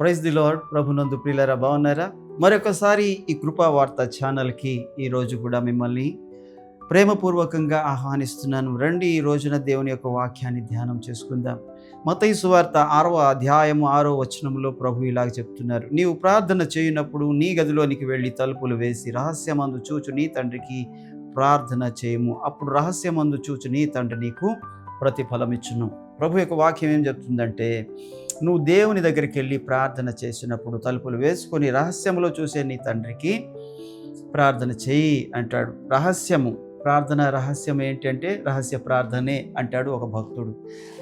Praise the lord ప్రభునందు ప్రియులరా బాగున్నారా? మరొకసారి ఈ కృపా వార్త ఛానల్కి ఈరోజు కూడా మిమ్మల్ని ప్రేమపూర్వకంగా ఆహ్వానిస్తున్నాను. రండి ఈ రోజున దేవుని యొక్క వాక్యాన్ని ధ్యానం చేసుకుందాం. మతయి సువార్త ఆరవ అధ్యాయము ఆరో వచనంలో ప్రభు ఇలాగ చెప్తున్నారు. నీవు ప్రార్థన చేయనప్పుడు నీ గదిలోనికి వెళ్ళి తలుపులు వేసి రహస్యమందు చూచు నీ తండ్రికి ప్రార్థన చేయము. అప్పుడు రహస్యమందు చూచు నీ తండ్రి నీకు ప్రతిఫలం ఇచ్చును ప్రభు యొక్క వాక్యం ఏం చెప్తుందంటే నువ్వు దేవుని దగ్గరికి వెళ్ళి ప్రార్థన చేసినప్పుడు తలుపులు వేసుకొని రహస్యంలో చూసే నీ తండ్రికి ప్రార్థన చేయి అంటాడు. రహస్యము ప్రార్థన రహస్యం ఏంటంటే రహస్య ప్రార్థనే అంటాడు ఒక భక్తుడు.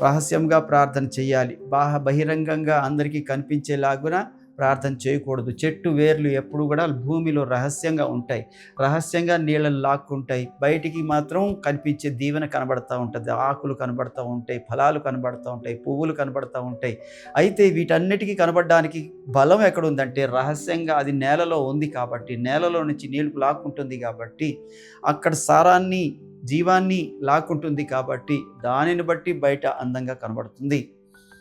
రహస్యంగా ప్రార్థన చేయాలి. బాహ బహిరంగంగా అందరికీ కనిపించేలాగున ప్రార్థన చేయకూడదు. చెట్టు వేర్లు ఎప్పుడు కూడా భూమిలో రహస్యంగా ఉంటాయి. రహస్యంగా నీళ్ళని లాక్కుంటాయి. బయటికి మాత్రం కనిపించే దీవెన కనబడతా ఉంటుంది. ఆకులు కనబడతా ఉంటాయి. ఫలాలు కనబడతా ఉంటాయి. పువ్వులు కనబడతా ఉంటాయి. అయితే వీటన్నిటికీ కనబడడానికి బలం ఎక్కడుందంటే రహస్యంగా అది నేలలో ఉంది కాబట్టి నేలలో నుంచి నీళ్ళు లాక్కుంటుంది కాబట్టి అక్కడ సారాన్ని జీవాన్ని లాక్కుంటుంది కాబట్టి దానిని బట్టి బయట అందంగా కనబడుతుంది.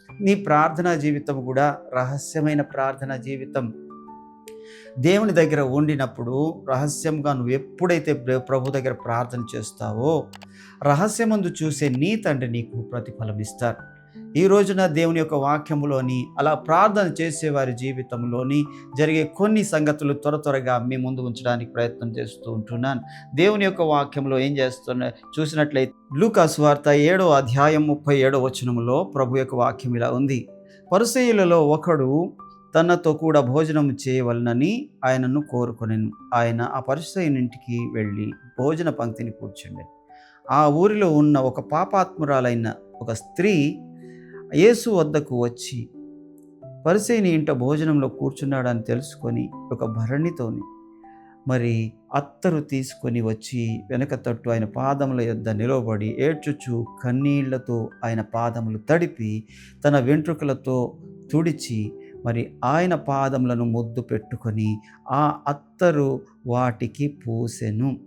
నీ ప్రార్థనా జీవితం కూడా రహస్యమైన ప్రార్థనా జీవితం. దేవుని దగ్గర ఉండినప్పుడు రహస్యంగా నువ్వు ఎప్పుడైతే ప్ర- ప్రభు దగ్గర ప్రార్థన చేస్తావో రహస్యమందు చూసే నీ తండ్రి నీకు ప్రతిఫలం ఇస్తారు ఈ రోజున దేవుని యొక్క వాక్యములోని అలా ప్రార్థన చేసేవారి జీవితంలోని జరిగే కొన్ని సంగతులు త్వర త్వరగా మీ ముందు ఉంచడానికి ప్రయత్నం చేస్తూ ఉంటున్నాను. దేవుని యొక్క వాక్యంలో ఏం చేస్తున్నా చూసినట్లయితే లూకాస్ వార్త ఏడో అధ్యాయం ముప్పై ఏడో వచనములో ప్రభు యొక్క వాక్యం ఇలా ఉంది. పరిసయులలో ఒకడు తనతో కూడా భోజనం చేయవలనని ఆయనను కోరుకొనెను. ఆయన ఆ పరిసయునింటికి వెళ్ళి భోజన పంక్తిని కూర్చుండే ఆ ఊరిలో ఉన్న ఒక పాపాత్మురాలైన ఒక స్త్రీ యేసు వద్దకు వచ్చి పరిసేని ఇంట భోజనంలో కూర్చున్నాడని తెలుసుకొని ఒక భరణితోని మరి అత్తరు తీసుకొని వచ్చి వెనక తట్టు ఆయన పాదముల యొద్ద నిలవబడి ఏడ్చుచు కన్నీళ్ళతో ఆయన పాదములు తడిపి తన వెంట్రుకలతో తుడిచి మరి ఆయన పాదములను ముద్దు పెట్టుకొని ఆ అత్తరు వాటికి పూసెను.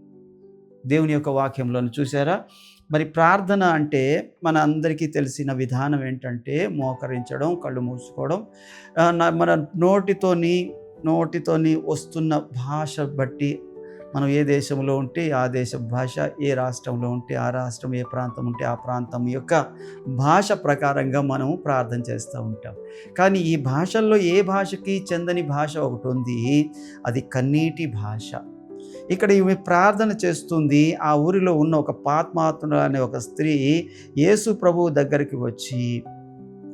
దేవుని యొక్క వాక్యంలో చూసారా మరి ప్రార్థన అంటే మన అందరికీ తెలిసిన విధానం ఏంటంటే మోకరించడం కళ్ళు మూసుకోవడం. మన నోటితోని నోటితోని వస్తున్న భాష బట్టి మనం ఏ దేశంలో ఉంటే ఆ దేశ భాష ఏ రాష్ట్రంలో ఉంటే ఆ రాష్ట్రం ఏ ప్రాంతం ఉంటే ఆ ప్రాంతం యొక్క భాష ప్రకారంగా మనం ప్రార్థన చేస్తూ ఉంటాం. కానీ ఈ భాషల్లో ఏ భాషకి చెందని భాష ఒకటి ఉంది? అది కన్నీటి భాష. ఇక్కడ ఈమె ప్రార్థన చేస్తుంది ఆ ఊరిలో ఉన్న ఒక పాత్మాత్ముడు అనే ఒక స్త్రీ యేసు ప్రభువు దగ్గరికి వచ్చి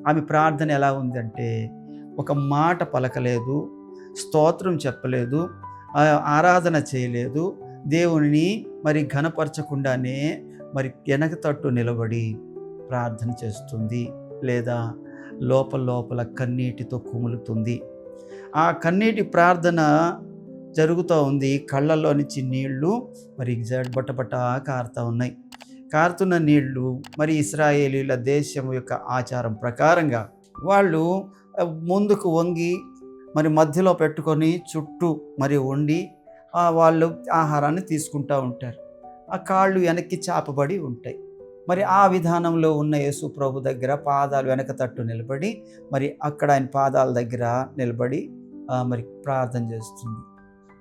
ఆమె ప్రార్థన ఎలా ఉందంటే ఒక మాట పలకలేదు స్తోత్రం చెప్పలేదు ఆరాధన చేయలేదు దేవుని మరి ఘనపరచకుండానే మరి వెనక తట్టు నిలబడి ప్రార్థన చేస్తుంది లేదా లోపల లోపల కన్నీటితో కుములుతుంది. ఆ కన్నీటి ప్రార్థన జరుగుతూ ఉంది. కళ్ళల్లో నుంచి నీళ్ళు మరి బట్టబట్ట కారుతూ ఉన్నాయి. కారుతున్న నీళ్ళు మరి ఇస్రాయేలీల దేశం యొక్క ఆచారం ప్రకారంగా వాళ్ళు ముందుకు వంగి మరి మధ్యలో పెట్టుకొని చుట్టూ మరి వండి వాళ్ళు ఆహారాన్ని తీసుకుంటూ ఉంటారు. ఆ కాళ్ళు వెనక్కి చాపబడి ఉంటాయి. మరి ఆ విధానంలో ఉన్న యేసు ప్రభు దగ్గర పాదాలు వెనక తట్టు నిలబడి మరి అక్కడ ఆయన పాదాల దగ్గర నిలబడి మరి ప్రార్థన చేస్తుంది.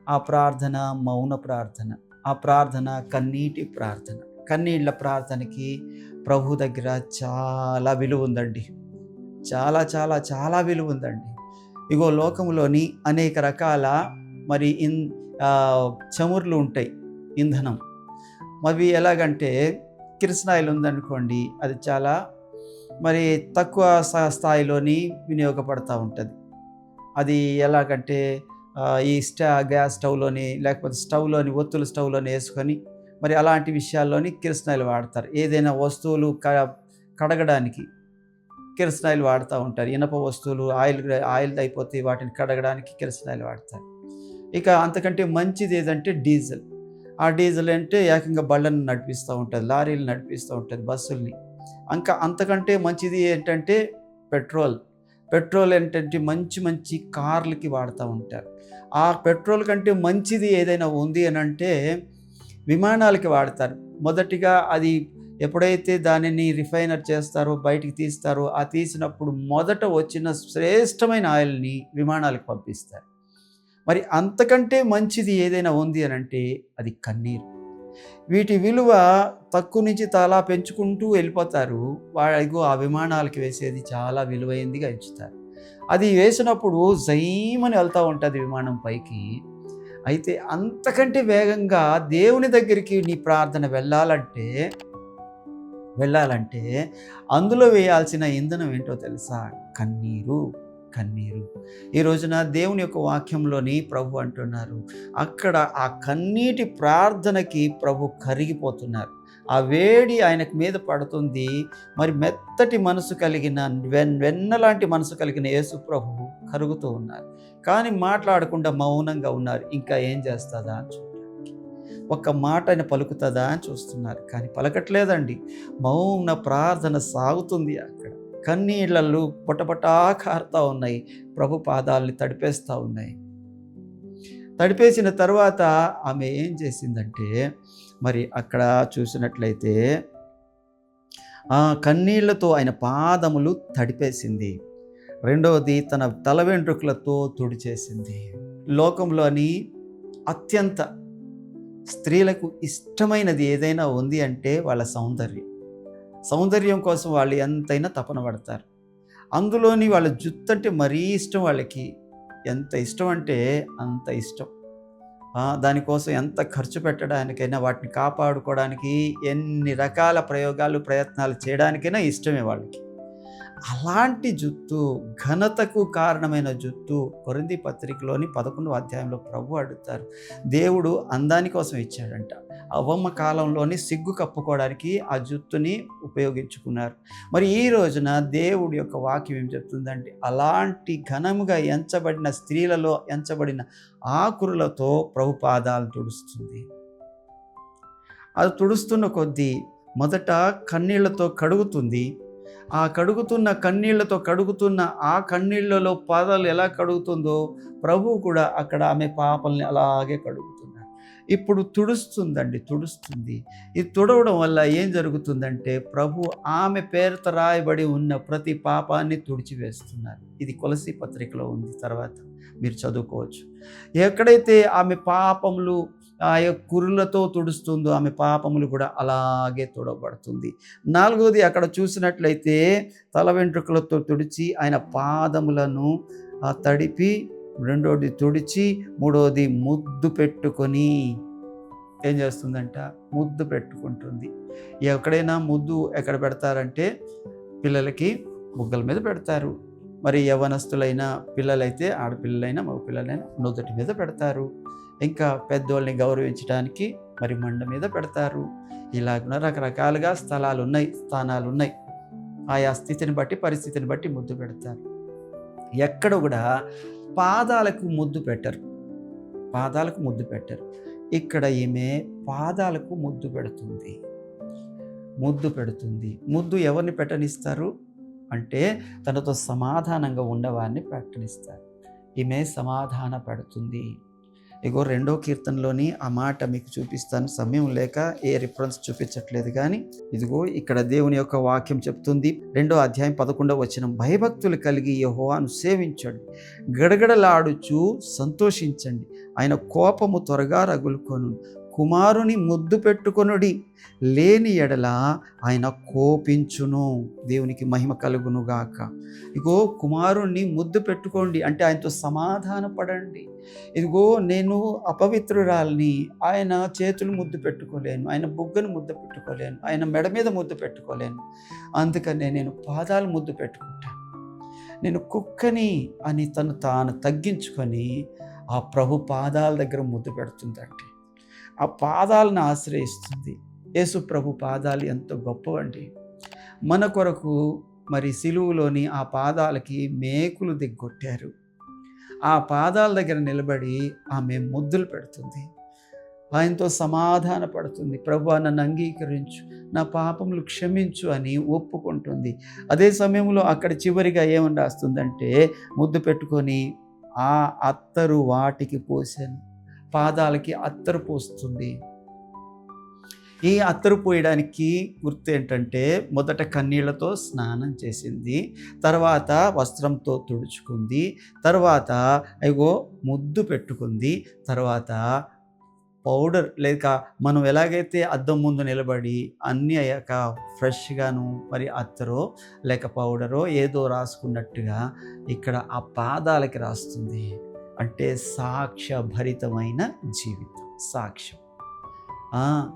ఆ ప్రార్థన మౌన ప్రార్థన ఆ ప్రార్థన కన్నీటి ప్రార్థన. కన్నీళ్ళ ప్రార్థనకి ప్రభు దగ్గర చాలా విలువ ఉందండి. చాలా చాలా చాలా విలువ ఉందండి. ఇగో లోకంలోని అనేక రకాల మరి ఇన్ చముర్లు ఉంటాయి ఇంధనం. అవి ఎలాగంటే కిరసనాయిల్ ఉందనుకోండి అది చాలా మరి తక్కువ స్థాయిలోని వినియోగపడతా ఉంటుంది. అది ఎలాగంటే ఈ స్టా గ్యాస్ స్టవ్లోని లేకపోతే స్టవ్లోని ఒత్తుల స్టవ్లోని వేసుకొని మరి అలాంటి విషయాల్లోని కిరసనాయిలు వాడతారు. ఏదైనా వస్తువులు క కడగడానికి కిరసనాయిలు వాడుతూ ఉంటారు. ఇనప వస్తువులు ఆయిల్ ఆయిల్ అయిపోతే వాటిని కడగడానికి కిరసనాయిలు వాడతారు. ఇక అంతకంటే మంచిది ఏదంటే డీజిల్. ఆ డీజిల్ అంటే ఏకంగా బళ్ళను నడిపిస్తూ ఉంటుంది లారీలు నడిపిస్తూ ఉంటుంది బస్సుల్ని. ఇంకా అంతకంటే మంచిది ఏంటంటే పెట్రోల్. పెట్రోల్ ఏంటంటే మంచి మంచి కార్లకి వాడుతూ ఉంటారు. ఆ పెట్రోల్ కంటే మంచిది ఏదైనా ఉంది అని అంటే విమానాలకి వాడతారు. మొదటిగా అది ఎప్పుడైతే దానిని రిఫైనర్ చేస్తారో బయటికి తీస్తారో ఆ తీసినప్పుడు మొదట వచ్చిన శ్రేష్టమైన ఆయిల్ని విమానాలకు పంపిస్తారు. మరి అంతకంటే మంచిది ఏదైనా ఉంది అని అంటే అది కన్నీరు. వీటి విలువ తక్కువ నుంచి తలా పెంచుకుంటూ వెళ్ళిపోతారు. వాళ్ళకు ఆ విమానాలకి వేసేది చాలా విలువైందిగా ఇచ్చుతారు. అది వేసినప్పుడు జైమని వెళ్తూ ఉంటుంది విమానం పైకి. అయితే అంతకంటే వేగంగా దేవుని దగ్గరికి నీ ప్రార్థన వెళ్ళాలంటే వెళ్ళాలంటే అందులో వేయాల్సిన ఇంధనం ఏంటో తెలుసా? కన్నీరు. కన్నీరు. ఈ రోజున దేవుని యొక్క వాక్యంలోని ప్రభు అంటున్నారు అక్కడ ఆ కన్నీటి ప్రార్థనకి ప్రభు కరిగిపోతున్నారు. ఆ వేడి ఆయనకు మీద పడుతుంది. మరి మెత్తటి మనసు కలిగిన వెన్ వెన్నలాంటి మనసు కలిగిన యేసు ప్రభు కరుగుతూ ఉన్నారు. కానీ మాట్లాడకుండా మౌనంగా ఉన్నారు. ఇంకా ఏం చేస్తుందా అని చూడడానికి. ఒక్క మాట ఆయన పలుకుతుందా అని చూస్తున్నారు. కానీ పలకట్లేదండి. మౌన ప్రార్థన సాగుతుంది అక్కడ. కన్నీళ్ళలు పొటపటా కారుతూ ఉన్నాయి. ప్రభు పాదాలని తడిపేస్తూ ఉన్నాయి. తడిపేసిన తర్వాత ఆమె ఏం చేసిందంటే మరి అక్కడ చూసినట్లయితే కన్నీళ్ళతో ఆయన పాదములు తడిపేసింది. రెండవది తన తల వెంట్రుకలతో తుడిచేసింది. లోకంలోని అత్యంత స్త్రీలకు ఇష్టమైనది ఏదైనా ఉంది అంటే వాళ్ళ సౌందర్యం. సౌందర్యం కోసం వాళ్ళు ఎంతైనా తపన పడతారు. అందులోని వాళ్ళ జుత్తు అంటే మరీ ఇష్టం వాళ్ళకి. ఎంత ఇష్టం అంటే అంత ఇష్టం. దానికోసం ఎంత ఖర్చు పెట్టడానికైనా వాటిని కాపాడుకోవడానికి ఎన్ని రకాల ప్రయోగాలు ప్రయత్నాలు చేయడానికైనా ఇష్టమే వాళ్ళకి. అలాంటి జుత్తు ఘనతకు కారణమైన జుత్తు కొరింది పత్రికలోని పదకొండవ అధ్యాయంలో ప్రభు అడుగుతారు. దేవుడు అందాని కోసం ఇచ్చాడంట. అవమ్మ కాలంలోని సిగ్గు కప్పుకోవడానికి ఆ జుత్తుని ఉపయోగించుకున్నారు. మరి ఈ రోజున దేవుడి యొక్క వాక్యం ఏం చెప్తుందంటే అలాంటి ఘనముగా ఎంచబడిన స్త్రీలలో ఎంచబడిన ఆకురులతో ప్రభు పాదాలు తుడుస్తుంది. అది తుడుస్తున్న కొద్దీ మొదట కన్నీళ్ళతో కడుగుతుంది. ఆ కడుగుతున్న కన్నీళ్ళతో కడుగుతున్న ఆ కన్నీళ్ళలో పాదాలు ఎలా కడుగుతుందో ప్రభువు కూడా అక్కడ ఆమె పాపల్ని అలాగే కడుగుతుంది. ఇప్పుడు తుడుస్తుందండి తుడుస్తుంది. ఇది తుడవడం వల్ల ఏం జరుగుతుందంటే ప్రభు ఆమె పేరుతో రాయబడి ఉన్న ప్రతి పాపాన్ని తుడిచివేస్తున్నారు. ఇది కొలసి పత్రికలో ఉంది తర్వాత మీరు చదువుకోవచ్చు. ఎక్కడైతే ఆమె పాపములు ఆ యొక్క కురులతో తుడుస్తుందో ఆమె పాపములు కూడా అలాగే తుడబడుతుంది నాలుగోది అక్కడ చూసినట్లయితే తల వెంట్రుకలతో తుడిచి ఆయన పాదములను తడిపి రెండోది తుడిచి మూడవది ముద్దు పెట్టుకొని ఏం చేస్తుందంట? ముద్దు పెట్టుకుంటుంది. ఎక్కడైనా ముద్దు ఎక్కడ పెడతారంటే పిల్లలకి బుగ్గల మీద పెడతారు. మరి యవనస్తులైన పిల్లలైతే ఆడపిల్లలైనా మగ పిల్లలైనా నుదుటి మీద పెడతారు. ఇంకా పెద్దోళ్ళని గౌరవించడానికి మరి మండ మీద పెడతారు. ఇలాగున రకరకాలుగా స్థలాలు ఉన్నాయి స్థానాలు ఉన్నాయి ఆయా స్థితిని బట్టి పరిస్థితిని బట్టి ముద్దు పెడతారు. ఎక్కడ కూడా పాదాలకు ముద్దు పెట్టరు. పాదాలకు ముద్దు పెట్టరు. ఇక్కడ ఈమె పాదాలకు ముద్దు పెడుతుంది. ముద్దు పెడుతుంది. ముద్దు ఎవరిని పెట్టనిస్తారు? అంటే తనతో సమాధానంగా ఉన్నవారిని ప్రకటిస్తారు ఈమె సమాధాన పడుతుంది. ఇగో రెండో కీర్తనలోని ఆ మాట మీకు చూపిస్తాను. సమయం లేక ఏ రిఫరెన్స్ చూపించట్లేదు కానీ ఇదిగో ఇక్కడ దేవుని యొక్క వాక్యం చెప్తుంది. రెండో అధ్యాయం పదకొండవ వచ్చిన భయభక్తులు కలిగి యహోవాను సేవించండి. గడగడలాడుచు సంతోషించండి. ఆయన కోపము త్వరగా రగులుకొను కుమారుని ముద్దు పెట్టుకొనుడి. లేని ఎడల ఆయన కోపించును. దేవునికి మహిమ కలుగునుగాక. ఇగో కుమారుణ్ణి ముద్దు పెట్టుకోండి అంటే ఆయనతో సమాధాన పడండి ఇదిగో నేను అపవిత్రురాల్ని ఆయన చేతులు ముద్దు పెట్టుకోలేను ఆయన బుగ్గను ముద్దు పెట్టుకోలేను ఆయన మెడ మీద ముద్దు పెట్టుకోలేను. అందుకనే నేను పాదాలు ముద్దు పెట్టుకుంటాను నేను కుక్కని అని తను తాను తగ్గించుకొని ఆ ప్రభు పాదాల దగ్గర ముద్దు పెడుతుందంటే. ఆ పాదాలను ఆశ్రయిస్తుంది. యేసు ప్రభు పాదాలు ఎంతో గొప్పవండి. మన కొరకు మరి సిలువులోని ఆ పాదాలకి మేకులు దిగ్గొట్టారు. ఆ పాదాల దగ్గర నిలబడి ఆమె ముద్దులు పెడుతుంది. ఆయనతో సమాధాన పడుతుంది ప్రభు నన్ను అంగీకరించు నా పాపములు క్షమించు అని ఒప్పుకుంటుంది. అదే సమయంలో అక్కడ చివరిగా ఏమని రాస్తుందంటే ముద్దు పెట్టుకొని ఆ అత్తరు వాటికి పోసాను పాదాలకి అత్తరు పోస్తుంది. ఈ అత్తరు పోయడానికి గుర్తు ఏంటంటే మొదట కన్నీళ్ళతో స్నానం చేసింది తర్వాత వస్త్రంతో తుడుచుకుంది తర్వాత అయ్యో ముద్దు పెట్టుకుంది తర్వాత పౌడర్ లేక మనం ఎలాగైతే అద్దం ముందు నిలబడి అన్నీ అయ్యాక ఫ్రెష్గాను మరి అత్తరో లేక పౌడరో ఏదో రాసుకున్నట్టుగా ఇక్కడ ఆ పాదాలకి రాస్తుంది. అంటే సాక్ష్యభరితమైన జీవితం సాక్ష్యం.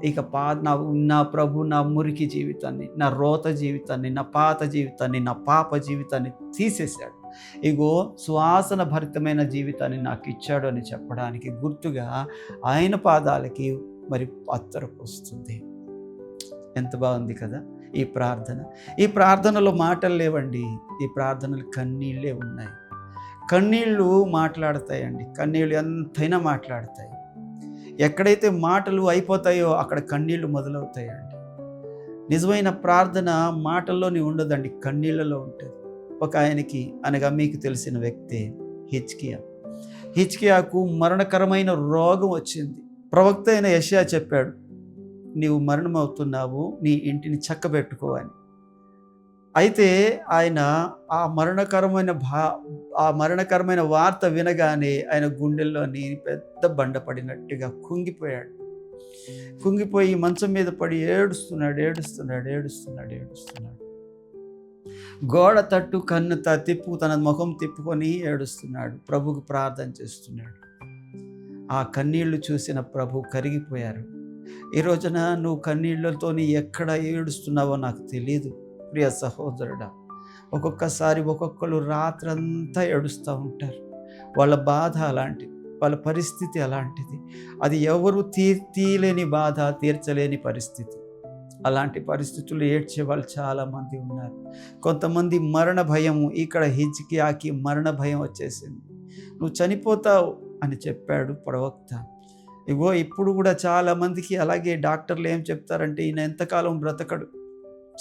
ఇక పా నా నా ప్రభు నా మురికి జీవితాన్ని నా రోత జీవితాన్ని నా పాత జీవితాన్ని నా పాప జీవితాన్ని తీసేశాడు. ఇగో సువాసన భరితమైన జీవితాన్ని నాకు ఇచ్చాడు అని చెప్పడానికి గుర్తుగా ఆయన పాదాలకి మరి అత్తర వస్తుంది ఎంత బాగుంది కదా ఈ ప్రార్థన. ఈ ప్రార్థనలో మాటలు లేవండి. ఈ ప్రార్థనలు కన్నీళ్ళే ఉన్నాయి. కన్నీళ్ళు మాట్లాడతాయండి. కన్నీళ్ళు ఎంతైనా మాట్లాడతాయి. ఎక్కడైతే మాటలు అయిపోతాయో అక్కడ కన్నీళ్ళు మొదలవుతాయండి. నిజమైన ప్రార్థన మాటల్లోని ఉండదండి కన్నీళ్ళలో ఉంటుంది. ఒక ఆయనకి అనగా మీకు తెలిసిన వ్యక్తి హిచ్కియా హిచ్కియాకు మరణకరమైన రోగం వచ్చింది. ప్రవక్త అయిన యషయా చెప్పాడు నీవు మరణమవుతున్నావు నీ ఇంటిని చక్కబెట్టుకో అని. అయితే ఆయన ఆ మరణకరమైన భా ఆ మరణకరమైన వార్త వినగానే ఆయన గుండెల్లోని పెద్ద బండ పడినట్టుగా కుంగిపోయాడు. కుంగిపోయి మంచం మీద పడి ఏడుస్తున్నాడు ఏడుస్తున్నాడు ఏడుస్తున్నాడు ఏడుస్తున్నాడు. గోడ తట్టు కన్ను త తిప్పు తన ముఖం తిప్పుకొని ఏడుస్తున్నాడు. ప్రభుకు ప్రార్థన చేస్తున్నాడు. ఆ కన్నీళ్ళు చూసిన ప్రభు కరిగిపోయారు. ఈ రోజున నువ్వు కన్నీళ్ళతోని ఎక్కడ ఏడుస్తున్నావో నాకు తెలియదు ప్రియ సహోదరుడా ఒక్కొక్కసారి ఒక్కొక్కరు రాత్రంతా ఏడుస్తూ ఉంటారు. వాళ్ళ బాధ అలాంటిది వాళ్ళ పరిస్థితి అలాంటిది. అది ఎవరు తీ తీయలేని బాధ తీర్చలేని పరిస్థితి. అలాంటి పరిస్థితులు ఏడ్చే వాళ్ళు చాలామంది ఉన్నారు. కొంతమంది మరణ భయము ఇక్కడ హిజ్కియాకి మరణ భయం వచ్చేసింది. నువ్వు చనిపోతావు అని చెప్పాడు ప్రవక్త. ఇగో ఇప్పుడు కూడా చాలామందికి అలాగే డాక్టర్లు ఏం చెప్తారంటే ఈయన ఎంతకాలం బ్రతకడు?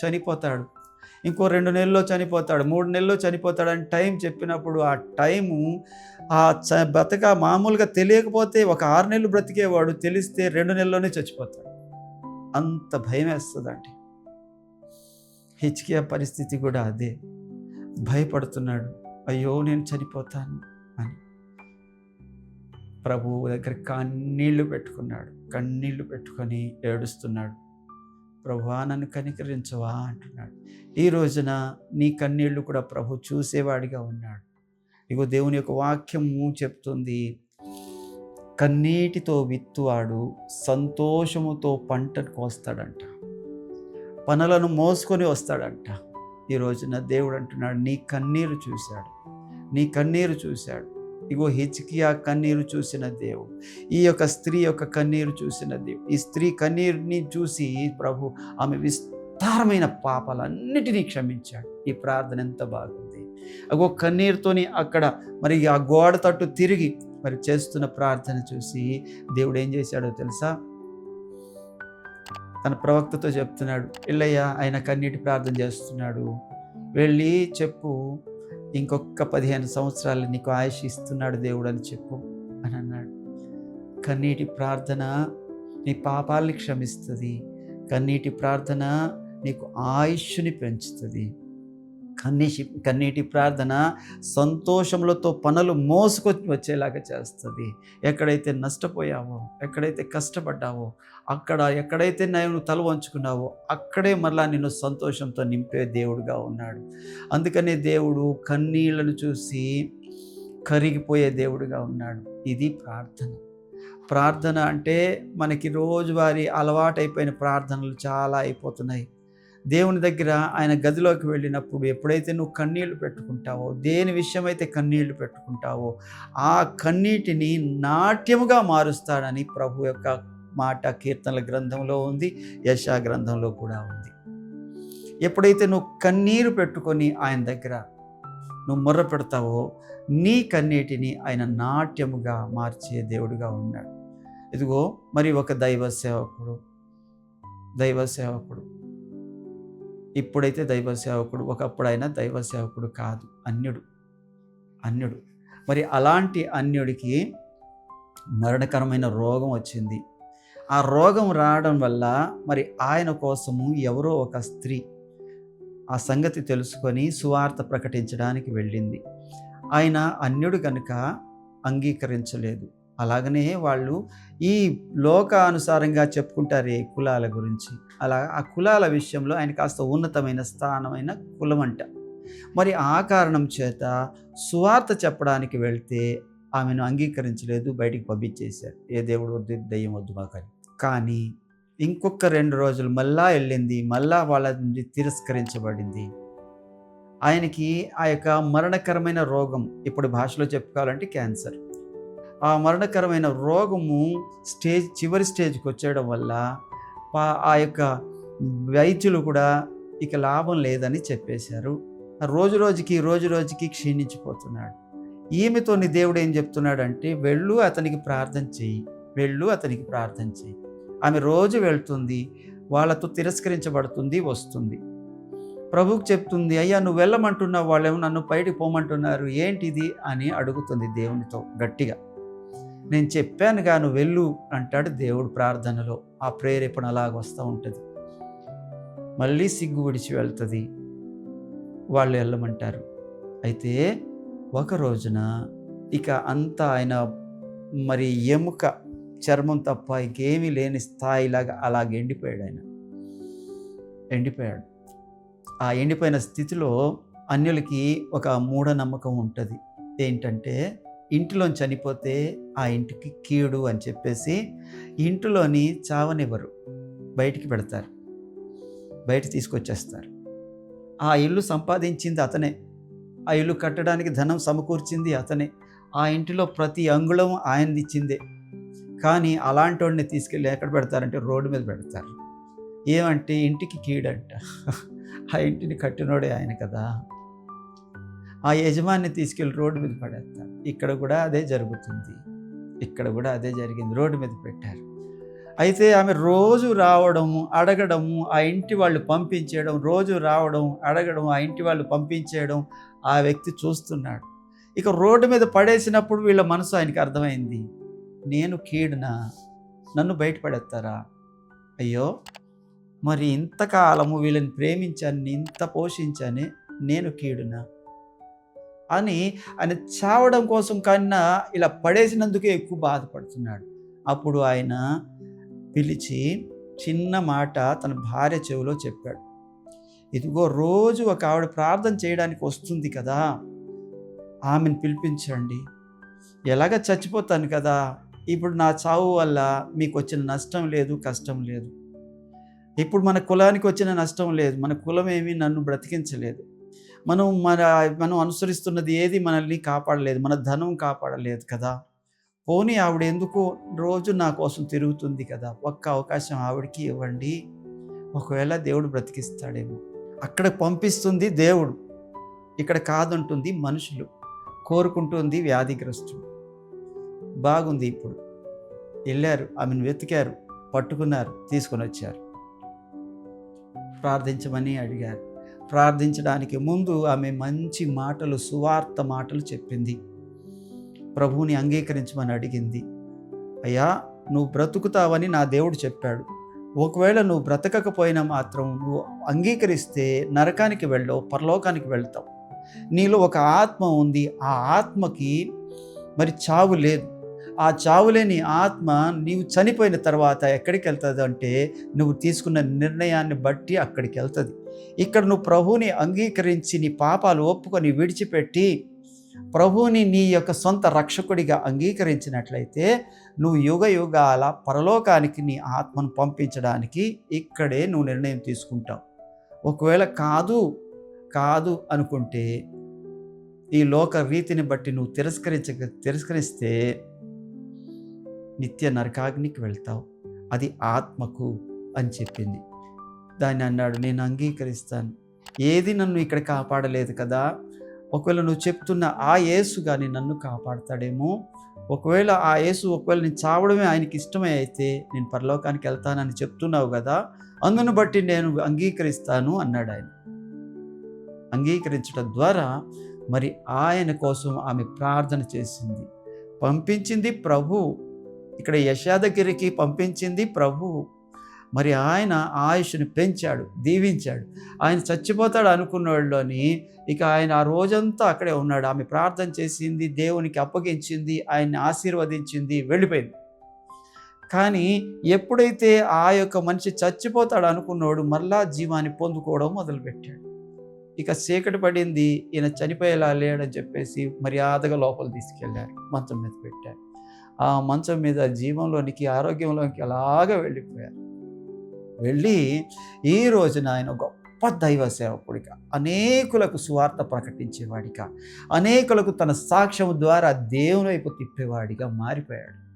చనిపోతాడు. ఇంకో రెండు నెలల్లో చనిపోతాడు మూడు నెలల్లో చనిపోతాడు అని టైం చెప్పినప్పుడు ఆ టైము ఆ చ బ్రతక మామూలుగా తెలియకపోతే ఒక ఆరు నెలలు బ్రతికేవాడు తెలిస్తే రెండు నెలల్లోనే చచ్చిపోతాడు. అంత భయం వేస్తుందండి. హెచ్కే పరిస్థితి కూడా అదే. భయపడుతున్నాడు. అయ్యో నేను చనిపోతాను అని. ప్రభువు దగ్గర కన్నీళ్ళు పెట్టుకున్నాడు. కన్నీళ్ళు పెట్టుకొని ఏడుస్తున్నాడు. ప్రభువా నన్ను కనికరించవా అంటున్నాడు. ఈ రోజున నీ కన్నీళ్ళు కూడా ప్రభు చూసేవాడిగా ఉన్నాడు. ఇగో దేవుని యొక్క వాక్యము చెప్తుంది కన్నీటితో విత్తువాడు సంతోషముతో పంటను కోస్తాడంట పనులను మోసుకొని వస్తాడంట. ఈ రోజున దేవుడు అంటున్నాడు నీ కన్నీరు చూశాడు. నీ కన్నీరు చూశాడు. ఇగో హిచ్కియా కన్నీరు చూసిన దేవుడు. ఈ యొక్క స్త్రీ యొక్క కన్నీరు చూసిన దేవుడు. ఈ స్త్రీ కన్నీరుని చూసి ప్రభు ఆమె విస్తారమైన పాపాలన్నిటినీ క్షమించాడు. ఈ ప్రార్థన ఎంత బాగుంది. అగో కన్నీరుతోని అక్కడ మరి ఆ గోడ తట్టు తిరిగి మరి చేస్తున్న ప్రార్థన చూసి దేవుడు ఏం చేశాడో తెలుసా? తన ప్రవక్తతో చెప్తున్నాడు ఇల్లయ్య ఆయన కన్నీటి ప్రార్థన చేస్తున్నాడు. వెళ్ళి చెప్పు ఇంకొక పదిహేను సంవత్సరాలు నీకు ఆయుష్ ఇస్తున్నాడు దేవుడు అని చెప్పు అని అన్నాడు. కన్నీటి ప్రార్థన నీ పాపాలని క్షమిస్తుంది. కన్నీటి ప్రార్థన నీకు ఆయుష్ని పెంచుతుంది. కన్నీటి కన్నీటి ప్రార్థన సంతోషములతో పనులు మోసుకొని వచ్చేలాగా చేస్తుంది. ఎక్కడైతే నష్టపోయావో ఎక్కడైతే కష్టపడ్డావో అక్కడ ఎక్కడైతే నేను తల వంచుకున్నావో అక్కడే మరలా నిన్ను సంతోషంతో నింపే దేవుడుగా ఉన్నాడు. అందుకనే దేవుడు కన్నీళ్ళను చూసి కరిగిపోయే దేవుడుగా ఉన్నాడు. ఇది ప్రార్థన. ప్రార్థన అంటే మనకి రోజువారీ అలవాటైపోయిన ప్రార్థనలు చాలా అయిపోతున్నాయి. దేవుని దగ్గర ఆయన గదిలోకి వెళ్ళినప్పుడు ఎప్పుడైతే నువ్వు కన్నీళ్ళు పెట్టుకుంటావో దేని విషయమైతే కన్నీళ్ళు పెట్టుకుంటావో ఆ కన్నీటిని నాట్యముగా మారుస్తాడని ప్రభు యొక్క మాట కీర్తనల గ్రంథంలో ఉంది యశా గ్రంథంలో కూడా ఉంది. ఎప్పుడైతే నువ్వు కన్నీరు పెట్టుకొని ఆయన దగ్గర నువ్వు మొర్ర పెడతావో నీ కన్నీటిని ఆయన నాట్యముగా మార్చే దేవుడుగా ఉన్నాడు. ఇదిగో మరి ఒక దైవ సేవకుడు దైవ సేవకుడు ఇప్పుడైతే దైవ సేవకుడు ఒకప్పుడు అయినా దైవ సేవకుడు కాదు. అన్యుడు. అన్యుడు. మరి అలాంటి అన్యుడికి మరణకరమైన రోగం వచ్చింది. ఆ రోగం రావడం వల్ల మరి ఆయన కోసము ఎవరో ఒక స్త్రీ ఆ సంగతి తెలుసుకొని సువార్త ప్రకటించడానికి వెళ్ళింది. ఆయన అన్యుడు కనుక అంగీకరించలేదు. అలాగనే వాళ్ళు ఈ లోకానుసారంగా చెప్పుకుంటారు ఈ కులాల గురించి. అలా ఆ కులాల విషయంలో ఆయన కాస్త ఉన్నతమైన స్థానమైన కులం అంట మరి ఆ కారణం చేత సువార్త చెప్పడానికి వెళ్తే ఆమెను అంగీకరించలేదు బయటికి పంపించేశారు. ఏ దేవుడు వద్దు దయ్యం వద్దు మాకని. కానీ ఇంకొక రెండు రోజులు మళ్ళా వెళ్ళింది మళ్ళా వాళ్ళ నుండి తిరస్కరించబడింది. ఆయనకి ఆ యొక్క మరణకరమైన రోగం ఇప్పుడు భాషలో చెప్పుకోవాలంటే క్యాన్సర్. ఆ మరణకరమైన రోగము స్టేజ్ చివరి స్టేజ్కి వచ్చేయడం వల్ల పా- ఆ యొక్క వైద్యులు కూడా ఇక లాభం లేదని చెప్పేశారు. రోజు రోజుకి రోజు రోజుకి క్షీణించిపోతున్నాడు. ఈమెతో నీ దేవుడు ఏం చెప్తున్నాడంటే వెళ్ళు అతనికి ప్రార్థన చెయ్యి. వెళ్ళు అతనికి ప్రార్థన చెయ్యి. ఆమె రోజు వెళ్తుంది వాళ్ళతో తిరస్కరించబడుతుంది వస్తుంది. ప్రభువుకు చెప్తుంది అయ్యా నువ్వు వెళ్ళమంటున్నావు వాళ్ళేమో నన్ను బయటికి పోమంటున్నారు ఏంటిది? అని అడుగుతుంది దేవునితో గట్టిగా. నేను చెప్పానుగా నువ్వు వెళ్ళు అంటాడు దేవుడు ప్రార్థనలో. ఆ ప్రేరేపణ అలాగ వస్తూ ఉంటుంది. మళ్ళీ సిగ్గు విడిచి వెళ్తుంది. వాళ్ళు వెళ్ళమంటారు. అయితే ఒక రోజున ఇక అంతా ఆయన మరి ఎముక చర్మం తప్ప ఇంకేమీ లేని స్థాయిలాగా అలాగ ఎండిపోయాడు ఆయన. ఎండిపోయాడు. ఆ ఎండిపోయిన స్థితిలో అన్యులకి ఒక మూఢనమ్మకం ఉంటుంది. ఏంటంటే ఇంటిలో చనిపోతే ఆ ఇంటికి కీడు అని చెప్పేసి ఇంటిలోని చావనివ్వరు. బయటికి పెడతారు. బయట తీసుకొచ్చేస్తారు. ఆ ఇల్లు సంపాదించింది అతనే. ఆ ఇల్లు కట్టడానికి ధనం సమకూర్చింది అతనే. ఆ ఇంటిలో ప్రతి అంగుళం ఆయనదిచ్చిందే కానీ అలాంటి వాడిని తీసుకెళ్ళి ఎక్కడ పెడతారంటే రోడ్డు మీద పెడతారు. ఏమంటే ఇంటికి కీడంట. ఆ ఇంటిని కట్టినోడే ఆయన కదా. ఆ యజమాన్ని తీసుకెళ్ళి రోడ్డు మీద పడేస్తారు. ఇక్కడ కూడా అదే జరుగుతుంది. ఇక్కడ కూడా అదే జరిగింది. రోడ్డు మీద పెట్టారు. అయితే ఆమె రోజు రావడము అడగడము ఆ ఇంటి వాళ్ళు పంపించేయడం రోజు రావడం అడగడం ఆ ఇంటి వాళ్ళు పంపించేయడం ఆ వ్యక్తి చూస్తున్నాడు. ఇక రోడ్డు మీద పడేసినప్పుడు వీళ్ళ మనసు ఆయనకి అర్థమైంది. నేను కీడునా? నన్ను బయటపడేస్తారా అయ్యో! మరి ఇంతకాలము వీళ్ళని ప్రేమించాను ఇంత పోషించానే నేను కీడునా? అని ఆయన చావడం కోసం కన్నా ఇలా పడేసినందుకే ఎక్కువ బాధపడుతున్నాడు. అప్పుడు ఆయన పిలిచి చిన్న మాట తన భార్య చెవిలో చెప్పాడు. ఇదిగో రోజు ఒక ఆవిడ ప్రార్థన చేయడానికి వస్తుంది కదా ఆమెను పిలిపించండి. ఎలాగ చచ్చిపోతాను కదా ఇప్పుడు నా చావు వల్ల మీకు వచ్చిన నష్టం లేదు కష్టం లేదు. ఇప్పుడు మన కులానికి వచ్చిన నష్టం లేదు మన కులం ఏమీ నన్ను బ్రతికించలేదు. మనం మన మనం అనుసరిస్తున్నది ఏది మనల్ని కాపాడలేదు మన ధనం కాపాడలేదు కదా. పోనీ ఆవిడ ఎందుకు రోజు నా కోసం తిరుగుతుంది కదా. ఒక్క అవకాశం ఆవిడకి ఇవ్వండి. ఒకవేళ దేవుడు బ్రతికిస్తాడేమో. అక్కడ పంపిస్తుంది దేవుడు. ఇక్కడ కాదంటుంది మనుషులు. కోరుకుంటుంది వ్యాధిగ్రస్తుడు బాగుంది ఇప్పుడు. వెళ్ళారు ఆమెను వెతికారు పట్టుకున్నారు తీసుకొని వచ్చారు. ప్రార్థించమని అడిగారు. ప్రార్థించడానికి ముందు ఆమె మంచి మాటలు సువార్త మాటలు చెప్పింది. ప్రభువుని అంగీకరించమని అడిగింది. అయ్యా నువ్వు బ్రతుకుతావని నా దేవుడు చెప్పాడు. ఒకవేళ నువ్వు బ్రతకకపోయినా మాత్రం నువ్వు అంగీకరిస్తే నరకానికి వెళ్ళవు పరలోకానికి వెళ్తావు. నీలో ఒక ఆత్మ ఉంది. ఆ ఆత్మకి మరి చావు లేదు. ఆ చావులేని ఆత్మ నీవు చనిపోయిన తర్వాత ఎక్కడికి వెళ్తుంది అంటే నువ్వు తీసుకున్న నిర్ణయాన్ని బట్టి అక్కడికి వెళ్తుంది. ఇక్కడ నువ్వు ప్రభువుని అంగీకరించి నీ పాపాలు ఒప్పుకొని విడిచిపెట్టి ప్రభువుని నీ యొక్క సొంత రక్షకుడిగా అంగీకరించినట్లయితే నువ్వు యుగ యుగాల పరలోకానికి నీ ఆత్మను పంపించడానికి ఇక్కడే నువ్వు నిర్ణయం తీసుకుంటావు. ఒకవేళ కాదు కాదు అనుకుంటే ఈ లోక రీతిని బట్టి నువ్వు తిరస్కరించ తిరస్కరిస్తే నిత్య నరకాగ్నికి వెళ్తావు. అది ఆత్మకు అని చెప్పింది. దాన్ని అన్నాడు నేను అంగీకరిస్తాను. ఏది నన్ను ఇక్కడ కాపాడలేదు కదా? ఒకవేళ నువ్వు చెప్తున్న ఆ యేసు కానీ నన్ను కాపాడతాడేమో? ఒకవేళ ఆ యేసు ఒకవేళ నేను చావడమే ఆయనకి ఇష్టమే అయితే నేను పరలోకానికి వెళ్తానని చెప్తున్నావు కదా అందును బట్టి నేను అంగీకరిస్తాను అన్నాడు ఆయన. అంగీకరించడం ద్వారా మరి ఆయన కోసం ఆమె ప్రార్థన చేసింది. పంపించింది ప్రభు. ఇక్కడ యశాదగిరికి పంపించింది ప్రభు. మరి ఆయన ఆయుష్ని పెంచాడు దీవించాడు. ఆయన చచ్చిపోతాడు అనుకున్న వాళ్ళని ఇక ఆయన ఆ రోజంతా అక్కడే ఉన్నాడు. ఆమె ప్రార్థన చేసింది దేవునికి అప్పగించింది ఆయన్ని ఆశీర్వదించింది వెళ్ళిపోయింది. కానీ ఎప్పుడైతే ఆ యొక్క మనిషి చచ్చిపోతాడు అనుకున్నోడు మళ్ళా జీవాన్ని పొందుకోవడం మొదలుపెట్టాడు. ఇక చీకటి పడింది ఈయన చనిపోయేలా లేడని చెప్పేసి మర్యాదగా లోపల తీసుకెళ్ళారు మంచం మీద పెట్టారు. ఆ మంచం మీద జీవంలోనికి ఆరోగ్యంలోనికి అలాగ వెళ్ళిపోయారు. వెళ్ళి ఈ రోజున ఆయన గొప్ప దైవ సేవకుడిగా అనేకులకు సువార్త ప్రకటించేవాడిగా అనేకులకు తన సాక్ష్యం ద్వారా దేవుని వైపు తిప్పేవాడిగా మారిపోయాడు.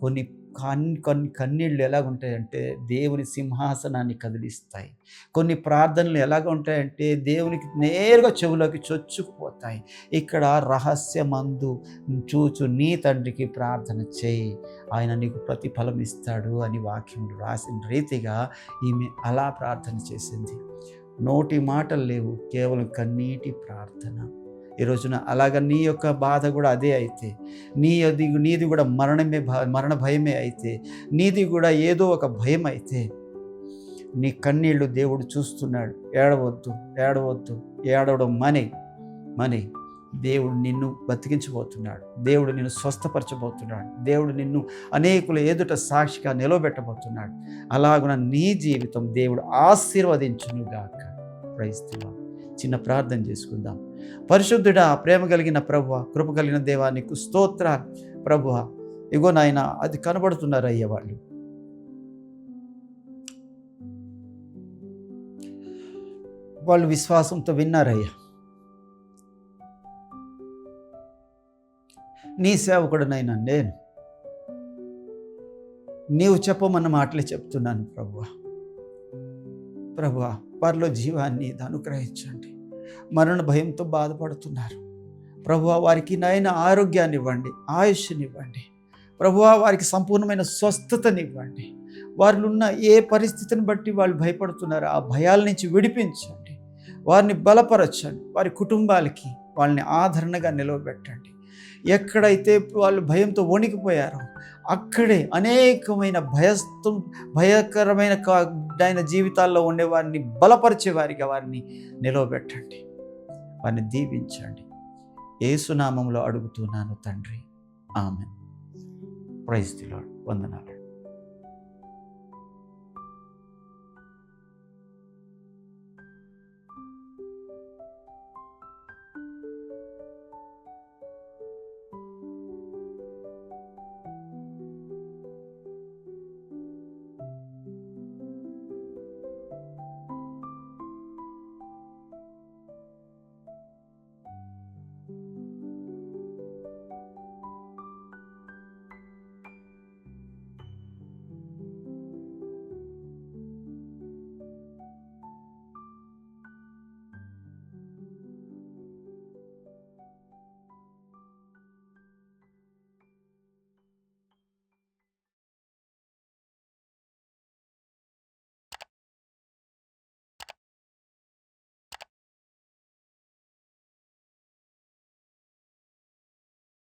కొన్ని కన్ కొన్ని కన్నీళ్ళు ఎలాగ ఉంటాయంటే దేవుని సింహాసనాన్ని కదిలిస్తాయి. కొన్ని ప్రార్థనలు ఎలాగ ఉంటాయంటే దేవునికి నేరుగా చెవులోకి చొచ్చుకుపోతాయి. ఇక్కడ రహస్యమందు చూచు నీ తండ్రికి ప్రార్థన చేయి. ఆయన నీకు ప్రతిఫలం ఇస్తాడు అని వాక్యం రాసిన రీతిగా ఈమె అలా ప్రార్థన చేసింది. నోటి మాటలు లేవు కేవలం కన్నీటి ప్రార్థన. ఈ రోజున అలాగ నీ యొక్క బాధ కూడా అదే అయితే. నీ అది నీది కూడా మరణమే భ- మరణ భయమే అయితే. నీది కూడా ఏదో ఒక భయం అయితే. నీ కన్నీళ్ళు దేవుడు చూస్తున్నాడు. ఏడవద్దు ఏడవద్దు ఏడవడం మనే మనే. దేవుడు నిన్ను బతికించబోతున్నాడు. దేవుడు నిన్ను స్వస్థపరచబోతున్నాడు. దేవుడు నిన్ను అనేకుల ఎదుట సాక్షిగా నిలవబెట్టబోతున్నాడు. అలాగున నీ జీవితం దేవుడు ఆశీర్వదించునుగాక. ప్రయత్నం చిన్న ప్రార్థన చేసుకుందాం. పరిశుద్ధుడ ప్రేమ కలిగిన ప్రభువ కృప కలిగిన దేవా నీకు స్తోత్ర ప్రభువ. ఇగో నాయన అది కనబడుతున్నారు అయ్యే వాళ్ళు. వాళ్ళు విశ్వాసంతో విన్నారయ్యా. నీ సేవకుడనైనా నేను నీవు చెప్పమన్న మాటలే చెప్తున్నాను ప్రభువా. ప్రభువా వారిలో జీవాన్ని అనుగ్రహించండి. మరణ భయంతో బాధపడుతున్నారు. ప్రభు వారికి నైన ఆరోగ్యాన్ని ఇవ్వండి ఆయుష్నివ్వండి. ప్రభు వారికి సంపూర్ణమైన స్వస్థతనివ్వండి. వారిలో ఉన్న ఏ పరిస్థితిని బట్టి వాళ్ళు భయపడుతున్నారో ఆ భయాల నుంచి విడిపించండి. వారిని బలపరచండి. వారి కుటుంబాలకి వాళ్ళని ఆదరణగా నిలవబెట్టండి. ఎక్కడైతే వాళ్ళు భయంతో వణికిపోయారో అక్కడే అనేకమైన భయస్తు భయకరమైన జీవితాల్లో ఉండే వారిని బలపరిచే వారిగా వారిని నిలవబెట్టండి. వారిని దీవించండి. ఏసునామంలో అడుగుతున్నాను తండ్రి. ఆమె ప్రైజ్ ది లార్డ్. వందనాలు.